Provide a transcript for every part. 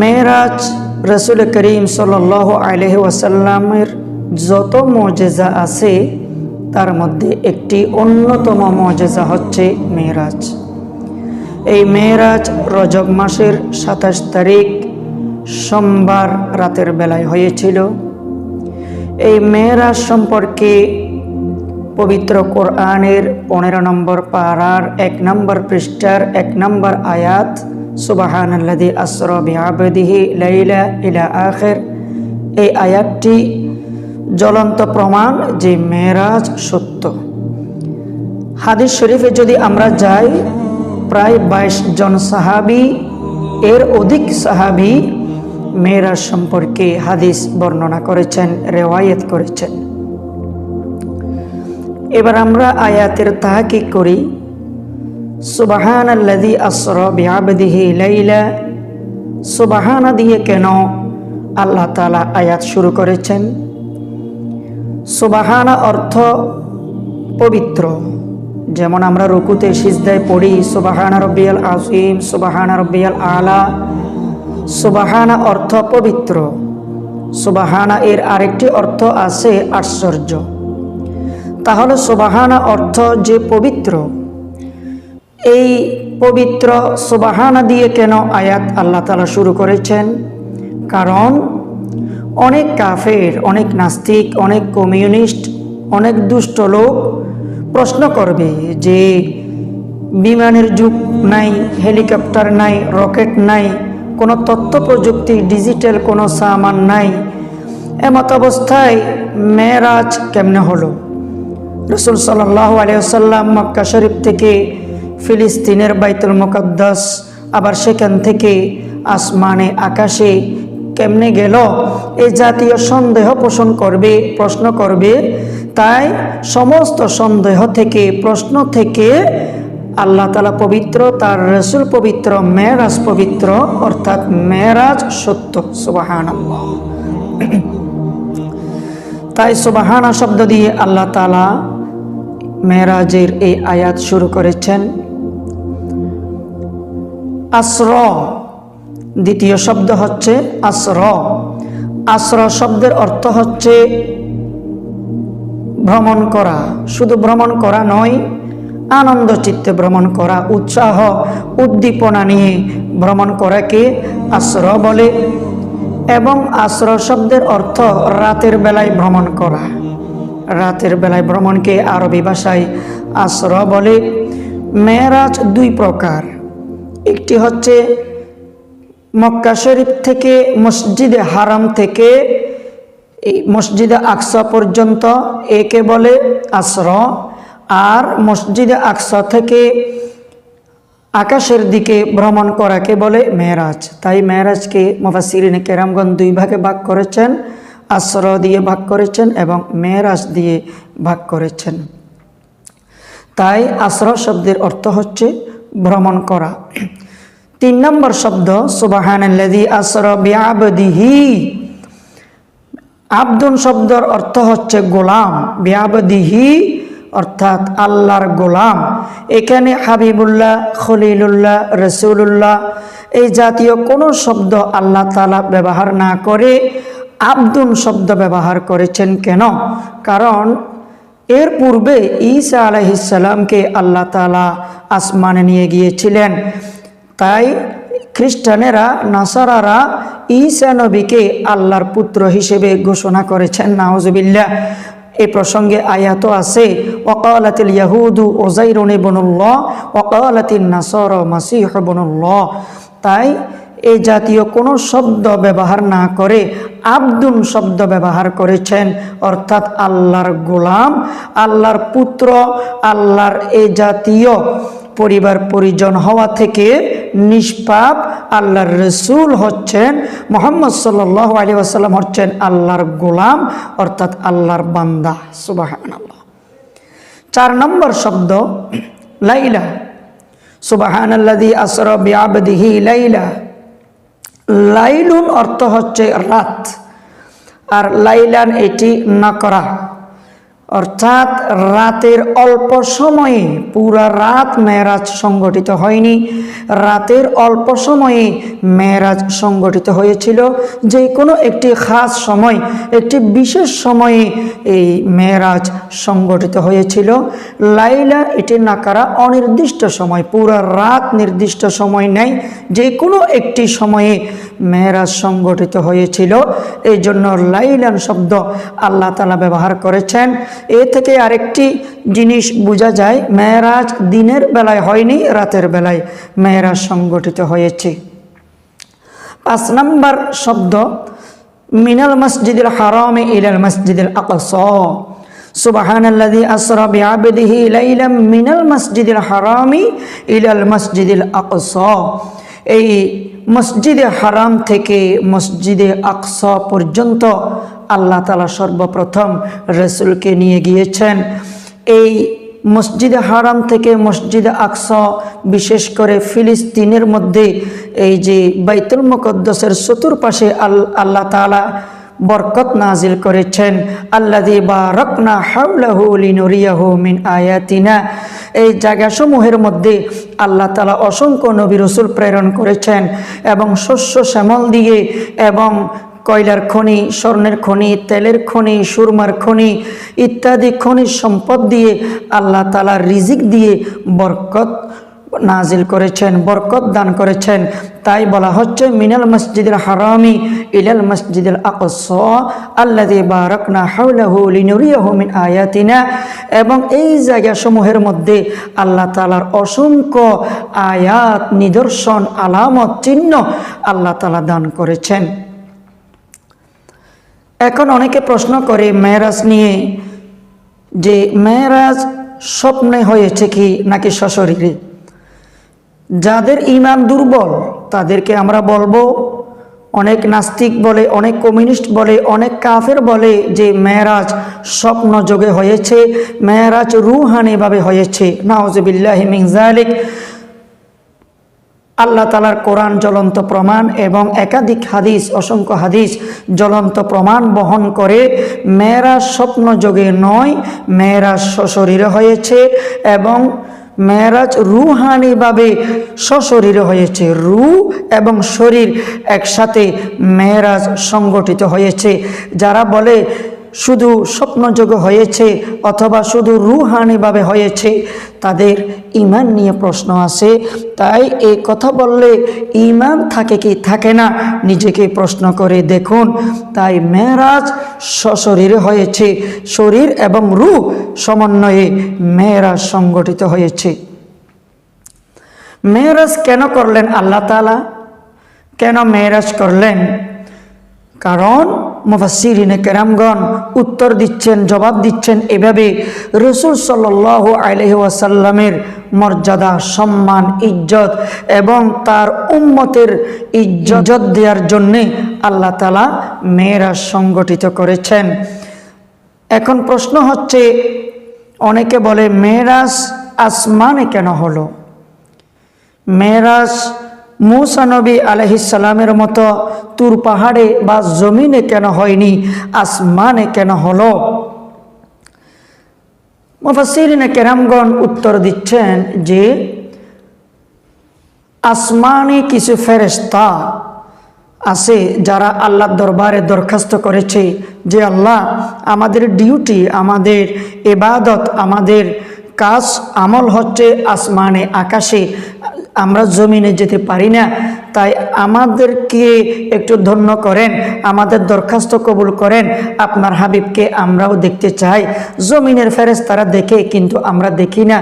মেয়েরাজ রসুল করিম সাল আলহি ওয়াসাল্লামের যত মজেজা আছে, তার মধ্যে একটি অন্যতম মজেজা হচ্ছে মেয়েরাজ। এই মেয়েরাজ রজব মাসের সাতাশ তারিখ সোমবার রাতের বেলায় হয়েছিল। এই মেয়েরাজ সম্পর্কে পবিত্র কোরআনের পনেরো নম্বর পাড়ার এক নম্বর পৃষ্ঠার এক নম্বর আয়াত সুবাহান আল্লাদি আসর বিআবদিহি লাইলা ইলা আখের। এই আয়াতটি জ্বলন্ত প্রমাণ যে মেয়েরাজ সত্য। হাদিস শরীফে যদি আমরা যাই, প্রায় বাইশ জন সাহাবি, এর অধিক সাহাবি মেয়েরাজ সম্পর্কে হাদিস বর্ণনা করেছেন, রেওয়ায়ত করেছেন। এবার আমরা আয়াতের তাহাকি করি। সুবাহান আল্লাদি আসর বিআবদিহি লাইলা, সুবাহানা দিয়ে কেন আল্লাহ তালা আয়াত শুরু করেছেন? সুবাহানা অর্থ পবিত্র। যেমন আমরা রুকুতে সিজদায় পড়ি, সুবাহানা রব্বিয়াল আসিম সুবাহানা রব্বিয়াল আলা, সুবাহানা অর্থ পবিত্র। সুবাহানা এর আরেকটি অর্থ আছে আশ্চর্য। তাহলে সুবাহানা অর্থ যে পবিত্র এই পবিত্র সুবাহানা দিয়ে কেন আয়াত আল্লাহ তালা শুরু করেছেন? কারণ অনেক কাফের, অনেক নাস্তিক, অনেক কমিউনিস্ট, অনেক দুষ্ট লোক প্রশ্ন করবে যে, বিমানের যুগ নাই, হেলিকপ্টার নাই, রকেট নাই, কোনো তথ্য প্রযুক্তি, ডিজিটাল কোনো সামান নাই, এমত অবস্থায় মেয়েরাজ কেমনে হলো? রসুল সাল্লাহ আলিয়াল্লাম মক্কা শরীফ থেকে ফিলিস্তিনের বাইতুল মুকদ্দাস আবার সেখান থেকে আসমানে, আকাশে কেমনে গেল? এই জাতীয় সন্দেহ পোষণ করবে, প্রশ্ন করবে। তাই সমস্ত সন্দেহ থেকে, প্রশ্ন থেকে আল্লাহ তালা পবিত্র, তার রসুল পবিত্র, মেয়েরাজ পবিত্র, অর্থাৎ মেয়েরাজ সত্য সুবাহান তাই সুবাহানা শব্দ দিয়ে আল্লাহ তালা মেয়েরাজের এই আয়াত শুরু করেছেন। আশ্র দ্বিতীয় শব্দ হচ্ছে আশ্র আশ্র শব্দের অর্থ হচ্ছে ভ্রমণ করা। শুধু ভ্রমণ করা নয়, আনন্দ চিত্তে ভ্রমণ করা, উৎসাহ, উদ্দীপনা নিয়ে ভ্রমণ করাকে আশ্র বলে এবং আশ্র শব্দের অর্থ রাতের বেলায় ভ্রমণ করা। রাতের বেলায় ভ্রমণকে আরবি ভাষায় আশ্র বলে। মেয়েরাজ দুই প্রকার। একটি হচ্ছে মক্কা শরীফ থেকে মসজিদে হারাম থেকে এই মসজিদে আকসা পর্যন্ত একে বলে আশ্র আর মসজিদে আকসা থেকে আকাশের দিকে ভ্রমণ করাকে বলে মেয়েরাজ। তাই মেয়েরাজকে মুফাসিরিনে কেরামগঞ্জ দুই ভাগে ভাগ করেছেন আশ্র দিয়ে ভাগ করেছেন এবং মেয়েরাজ দিয়ে ভাগ করেছেন। তাই আশ্র শব্দের অর্থ হচ্ছে ভ্রমণ করা। তিন নম্বর শব্দ সুবাহানি আসর বিয়াবদিহি আব্দুন শব্দর অর্থ হচ্ছে গোলাম। বিয়াবদিহি অর্থাৎ আল্লাহর গোলাম। এখানে হাবিবুল্লাহ, খলিলুল্লাহ রসুল্লাহ এই জাতীয় কোনো শব্দ আল্লাহ তালা ব্যবহার না করে আব্দুন শব্দ ব্যবহার করেছেন কেন? কারণ এর পূর্বে ঈসা আলহিসাল্লামকে আল্লাহ তালা আসমানে নিয়ে গিয়েছিলেন। তাই খ্রিস্টানেরা, নাসারারা ঈসা নবীকে আল্লাহর পুত্র হিসেবে ঘোষণা করেছেন। নাওজবিল্লা এ প্রসঙ্গে আয়াত আছে ওকালাতিল ইয়াহুদু ওজাইরনে বনুল্লাহ ওকালাতিল নাসর মাসিহ বনুল্লাহ তাই এই জাতীয় কোনো শব্দ ব্যবহার না করে আব্দুন শব্দ ব্যবহার করেছেন। অর্থাৎ আল্লাহর গোলাম, আল্লাহর পুত্র, আল্লাহর এই জাতীয় পরিবার পরিজন হওয়া থেকে নিষ্পাপ আল্লাহর রসুল হচ্ছেন, মোহাম্মদ সাল্লাহ আলী আসাল্লাম হচ্ছেন আল্লাহর গোলাম, অর্থাৎ আল্লাহর বান্দা। সুবাহান আল্লাহ চার নম্বর শব্দ, লাইলা। সুবাহান আসর বিআবদিহি লাইলা। লাইলুন অর্থ হচ্ছে রাত। আর লাইলান এটি না করা। অর্থাৎ রাতের অল্প সময়ে পুরা রাত মেয়েরাজ সংগঠিত হয়নি। রাতের অল্প সময়ে মেয়েরাজ সংগঠিত হয়েছিল। যে কোনো একটি খাস সময়, একটি বিশেষ সময়ে এই মেয়েরাজ সংগঠিত হয়েছিল। লাইলা এটি নাকারা অনির্দিষ্ট সময়, পুরা রাত নির্দিষ্ট সময় নেই। যে কোনো একটি সময়ে মেয়েরাজ সংগঠিত হয়েছিল। এই জন্য লাইলান শব্দ আল্লাহ তালা ব্যবহার করেছেন। এ থেকে আরেকটি জিনিস বোঝা যায়, মেয়েরাজ দিনের বেলায় হয়নি, রাতের বেলায় মেয়েরাজ সংগঠিত হয়েছে। পাঁচ নাম্বার শব্দ, মিনাল মসজিদুল হারামে ইলাল মসজিদুল আকস। সুবাহান আল্লাদি আসরা বিআবদিহি লাইলাম মিনাল মসজিদুল হারামি ইলাল মসজিদুল আকস। এই মসজিদে হারাম থেকে মসজিদে আকসা পর্যন্ত আল্লাহ তালা সর্বপ্রথম রসুলকে নিয়ে গিয়েছেন। এই মসজিদে হারাম থেকে মসজিদে আকসা, বিশেষ করে ফিলিস্তিনের মধ্যে এই যে বাইতুল মুকদ্দসের চতুর্পাশে আল আল্লাহ তালা বরকত নাজিল করেছেন। আল্লাদি বা রকনা মিন আয়াতিনা। এই জায়গাসমূহের মধ্যে আল্লাহ তালা অসংখ্য নবী রসুল প্রেরণ করেছেন এবং শস্য শ্যামল দিয়ে এবং কয়লার খনি, স্বর্ণের খনি, তেলের খনি, সুরমার খনি ইত্যাদি খনিজ সম্পদ দিয়ে আল্লাহ তালা রিজিক দিয়ে বরকত নাজিল করেছেন, বরকত দান করেছেন। তাই বলা হচ্ছে, মিনাল মসজিদুল হারামি ইলাল মসজিদুল আকস আল্লাদি বারকনা হাউলাহু লিনুরিয়াহু মিন আয়াতিনা। এবং এই জায়গাসমূহের মধ্যে আল্লাহ তালার অসংখ্য আয়াত, নিদর্শন, আলামত, চিহ্ন আল্লাহ তালা দান করেছেন। এখন অনেকে প্রশ্ন করে মেয়েরাজ নিয়ে, যে মেয়েরাজ স্বপ্নে হয়েছে কি নাকি সশরীরে যাদের ইমান দুর্বল, তাদেরকে আমরা বলব, অনেক নাস্তিক বলে, অনেক কমিউনিস্ট বলে, অনেক কাফের বলে যে মেয়েরাজ স্বপ্ন যোগে হয়েছে, মেয়েরাজ রুহানিভাবে হয়েছে। নাওজবিল্লাহ মিংজালিক আল্লাহ তালার কোরআন জ্বলন্ত প্রমাণ এবং একাধিক হাদিস, অসংখ্য হাদিস জ্বলন্ত প্রমাণ বহন করে মেয়েরা স্বপ্ন যোগে নয় মেয়েরা সশরীরে হয়েছে এবং মেয়েরাজ রুহানিভাবে সশরীরে হয়েছে। রু এবং শরীর একসাথে মেয়েরাজ সংগঠিত হয়েছে। যারা বলে শুধু স্বপ্নযোগ হয়েছে অথবা শুধু রুহানিভাবে হয়েছে, তাদের ইমান নিয়ে প্রশ্ন আছে। তাই এই কথা বললে ইমান থাকে কি থাকে না, নিজেকে প্রশ্ন করে দেখুন। তাই মেয়েরাজ সশরীরে হয়েছে, শরীর এবং রু সমন্বয়ে মেয়েরাজ সংগঠিত হয়েছে। মেয়েরাজ কেন করলেন আল্লাহ তালা কেন মেয়েরাজ করলেন? কারণ মুফাসিরিনে কেরামগণ উত্তর দিচ্ছেন, জবাব দিচ্ছেন এভাবে রসুল সাল্লাহ আলহি ওয়াসাল্লামের মর্যাদা, সম্মান, ইজ্জত এবং তার উম্মতের ইজ্জত দেওয়ার জন্যে আল্লাহ তালা মেয়েরা সংগঠিত করেছেন। এখন প্রশ্ন হচ্ছে, অনেকে বলে, মেয়েরাজ আসমানে কেন হলো? মেয়েরাজ মুসা নবী আলহিসাল্লামের মতো তুর পাহাড়ে বা জমিনে কেন হয়নি? আসমানে কেন হলো? মুফাসিরিনে কেরামগণ উত্তর দিচ্ছেন যে, আসমানি কিছু ফেরেস্তা আছে যারা আল্লাহর দরবারে দরখাস্ত করেছে যে, আল্লাহ, আমাদের ডিউটি, আমাদের এবাদত আমাদের কাজ আমল হচ্ছে আসমানে, আকাশে আমরা জমিনে যেতে পারি না, তাই আমাদেরকে একটু ধন্য করেন, আমাদের দরখাস্ত কবুল করেন, আপনার হাবিবকে আমরাও দেখতে চাই। জমিনের ফেরেস তারা দেখে কিন্তু আমরা দেখি না।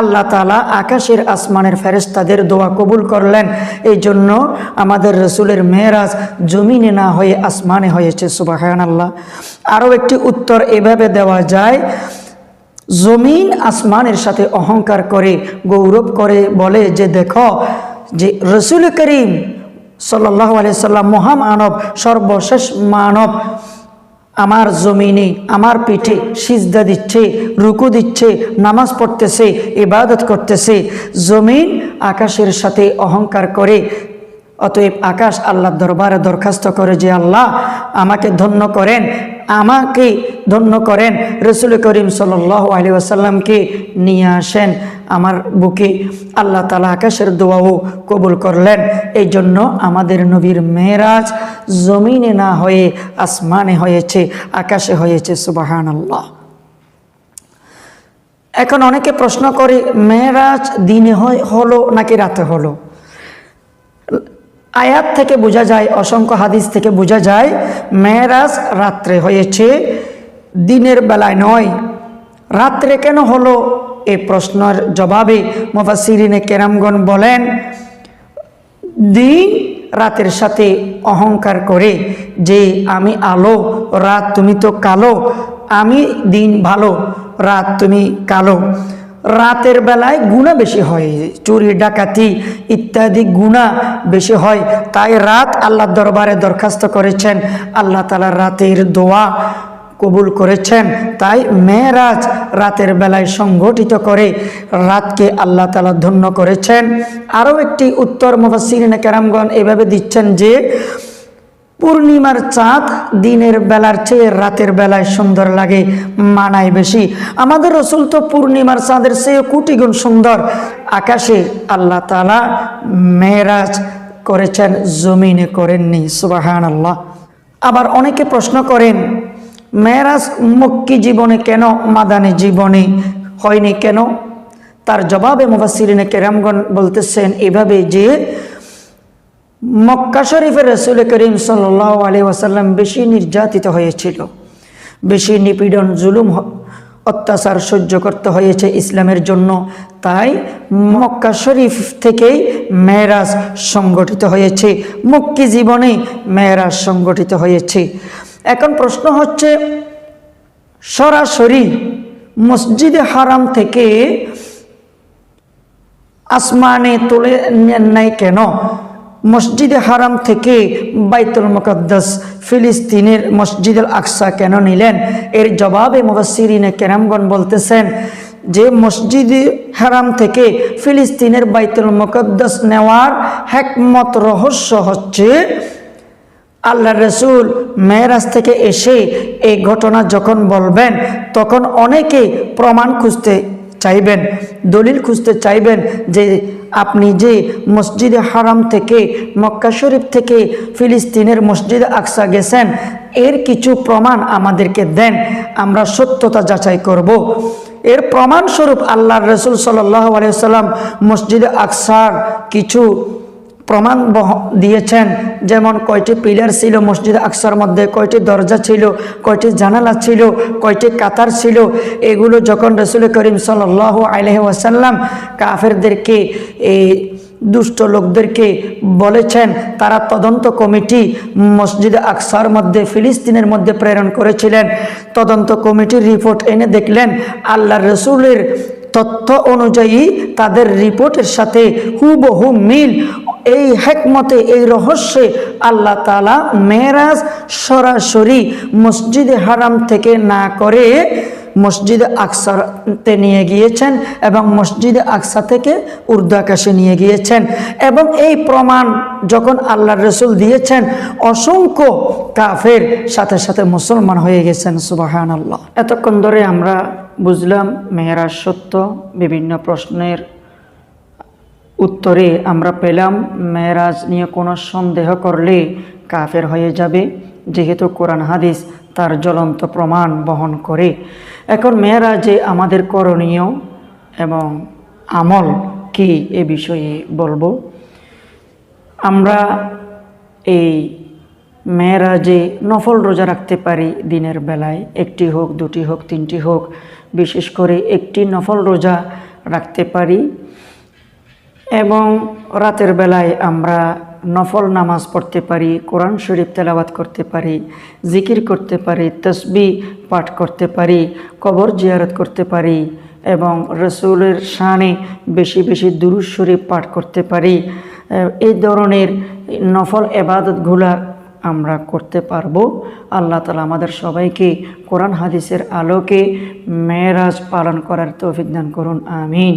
আল্লাহ তালা আকাশের আসমানের ফেরেস তাদের দোয়া কবুল করলেন। এই জন্য আমাদের রসুলের মেয়েরাজ জমিনে না হয়ে আসমানে হয়েছে সুবাহান আল্লাহ আরও একটি উত্তর এভাবে দেওয়া যায় জমিন আসমানের সাথে অহংকার করে, গৌরব করে, বলে যে দেখো যে রসুল করিম সাল্লাহ আলিয়াল্লাম মহামানব, সর্বশেষ মানব। আমার জমিনে, আমার পিঠে সিজদা দিচ্ছে, রুকু দিচ্ছে, নামাজ পড়তেছে, ইবাদত করতেছে। জমিন আকাশের সাথে অহংকার করে অতএব আকাশ আল্লাহর দরবারে দরখাস্ত করে যে আল্লাহ আমাকে ধন্য করেন, আমাকে ধন্য করেন, রসুল করিম সাল আলী আসাল্লামকে নিয়ে আসেন। আমার বুকে আল্লাহ তালা আকাশের দোয়াও কবুল করলেন। এই জন্য আমাদের নবীর মেয়েরাজ জমিনে না হয়ে আসমানে হয়েছে, আকাশে হয়েছে সুবাহান আল্লাহ এখন অনেকে প্রশ্ন করে, মেয়েরাজ দিনে হয় হলো নাকি রাতে হলো? আয়াত থেকে বোঝা যায়, অসংখ্য হাদিস থেকে বোঝা যায়, মেয়েরাজ রাত্রে হয়েছে, দিনের বেলায় নয়। রাত্রে কেন হলো? এই প্রশ্নের জবাবে মুফাসিরিনে কেরামগণ বলেন, দিন রাতের সাথে অহংকার করে যে আমি আলো, রাত তুমি তো কালো, আমি দিন ভালো, রাত তুমি কালো। রাতের বেলায় গুণা বেশি হয়, চুরি, ডাকাতি ইত্যাদি গুণা বেশি হয়। তাই রাত আল্লাহ দরবারে দরখাস্ত করেছেন, আল্লাহ তালার রাতের দোয়া কবুল করেছেন। তাই মেয়েরাজ রাতের বেলায় সংগঠিত করে রাতকে আল্লাহ তালা ধন্য করেছেন। আরও একটি উত্তর মুফাসিরিন কেরামগণ এভাবে দিচ্ছেন যে, পূর্ণিমার চাঁদ দিনের বেলার চেয়ে রাতের বেলায় সুন্দর লাগে, মানায় বেশি। আমাদের রসুল তো পূর্ণিমার চাঁদের চেয়ে কোটি গুণ সুন্দর। আকাশে আল্লাহ তালা মেয়েরাজ করেছেন, জমিনে করেননি সুবাহান আল্লাহ আবার অনেকে প্রশ্ন করেন, মেয়েরাজ মক্কি জীবনে কেন, মাদানী জীবনে হয়নি কেন? তার জবাবে মুফাসিরিনে কেরামগণ বলতেছেন, এভাবে যে মক্কা শরীফের রসুল করিম সাল্লাহ আলী ওয়াসাল্লাম বেশি নির্যাতিত হয়েছিল। বেশি নিপীড়ন, জুলুম, অত্যাচার সহ্য করতে হয়েছে ইসলামের জন্য। তাই মক্কা শরীফ থেকেই মেয়েরাজ সংগঠিত হয়েছে। মক্কি জীবনে মেয়েরাজ সংগঠিত হয়েছে। এখন প্রশ্ন হচ্ছে, সরাসরি মসজিদে হারাম থেকে আসমানে তুলে নেন নাই কেন? মসজিদে হারাম থেকে বাইতুল মুকদ্দাস ফিলিস্তিনের মসজিদ আল আকসা কেন নিলেন? এর জবাবে মুবাসিরিনে কেরামগণ বলতেছেন যে মসজিদে হারাম থেকে ফিলিস্তিনের বাইতুল মুকদ্দাস নেওয়ার হেকমত রহস্য হচ্ছে আল্লাহ রসুল মেয়েরাজ থেকে এসে এই ঘটনা যখন বলবেন, তখন অনেকে প্রমাণ খুঁজতে চাইবেন, দলিল খুঁজতে চাইবেন যে আপনি যে মসজিদে হারাম থেকে মক্কা শরীফ থেকে ফিলিস্তিনের মসজিদ আকসা গেছেন, এর কিছু প্রমাণ আমাদেরকে দেন, আমরা সত্যতা যাচাই করব। এর প্রমাণস্বরূপ আল্লাহ রসুল সাল্লাহ আলিয়াল্লাম মসজিদে আকসার কিছু প্রমাণ দিয়েছেন। যেমন কয়টি পিলার ছিল মসজিদ আকসার মধ্যে, কয়টি দরজা ছিল, কয়টি জানালা ছিল, কয়টি কাতার ছিল, এগুলো যখন রসুল করিম সাল আলহ ওয়াসাল্লাম কাফেরদেরকে, এই দুষ্ট লোকদেরকে বলেছেন, তারা তদন্ত কমিটি মসজিদ আকসার মধ্যে, ফিলিস্তিনের মধ্যে প্রেরণ করেছিলেন। তদন্ত কমিটির রিপোর্ট এনে দেখলেন আল্লাহ রসুলের তথ্য অনুযায়ী তাদের রিপোর্টের সাথে হুবহু মিল। এই হেকমতে, এই রহস্যে আল্লাহ তালা মেরাজ সরাসরি মসজিদে হারাম থেকে না করে মসজিদে আকসাতে নিয়ে গিয়েছেন এবং মসজিদে আকসা থেকে উর্দু আকাশে নিয়ে গিয়েছেন। এবং এই প্রমাণ যখন আল্লাহ রসুল দিয়েছেন, অসংখ্য কাফের সাথে সাথে মুসলমান হয়ে গেছেন সুবাহান আল্লাহ এতক্ষণ ধরে আমরা বুঝলাম মেয়েরাজ সত্য, বিভিন্ন প্রশ্নের উত্তরে আমরা পেলাম, মেয়েরাজ নিয়ে কোনো সন্দেহ করলে কাফের হয়ে যাবে, যেহেতু কোরআন হাদিস তার জ্বলন্ত প্রমাণ বহন করে। এখন মেয়েরা যে আমাদের করণীয় এবং আমল কি এ বিষয়ে বলব? আমরা এই মেয়েরা যে নফল রোজা রাখতে পারি দিনের বেলায়, একটি হোক, দুটি হোক, তিনটি হোক, বিশেষ করে একটি নফল রোজা রাখতে পারি এবং রাতের বেলায় আমরা নফল নামাজ পড়তে পারি, কোরআন শরীফ তেলাওয়াত করতে পারি, জিকির করতে পারি তসবি পাঠ করতে পারি, কবর জিয়ারত করতে পারি এবং রসুলের শানে বেশি বেশি দুরুজ শরীফ পাঠ করতে পারি। এই ধরনের নফল এবাদতগুলা আমরা করতে পারব। আল্লাহ তালা আমাদের সবাইকে কোরআন হাদিসের আলোকে মেয়েরাজ পালন করার তৌফিক দান করুন, আমিন।